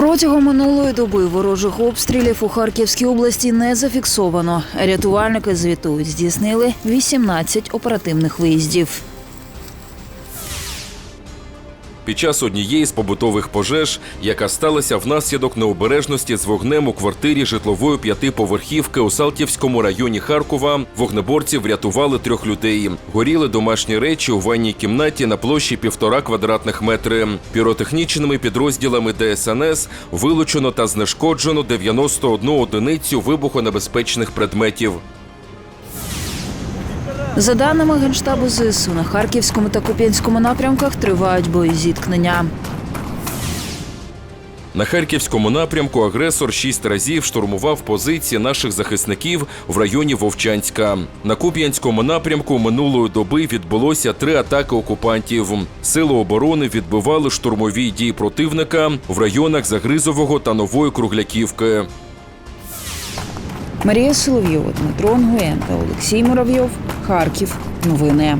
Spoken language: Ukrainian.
Протягом минулої доби ворожих обстрілів у Харківській області не зафіксовано. Рятувальники звітують, здійснили 18 оперативних виїздів. Під час однієї з побутових пожеж, яка сталася внаслідок необережності з вогнем у квартирі житлової п'ятиповерхівки у Салтівському районі Харкова, вогнеборці врятували трьох людей. Горіли домашні речі у ванній кімнаті на площі півтора квадратних метри. Піротехнічними підрозділами ДСНС вилучено та знешкоджено 91 одиницю вибухонебезпечних предметів. За даними Генштабу ЗСУ, на Харківському та Куп'янському напрямках тривають бої зіткнення. На харківському напрямку агресор шість разів штурмував позиції наших захисників в районі Вовчанська. На Куп'янському напрямку минулої доби відбулося три атаки окупантів. Сили оборони відбивали штурмові дії противника в районах Загризового та Нової Кругляківки. Марія Соловйова, Дмитро Нгуєн та Олексій Муравйов. Харків. Новини.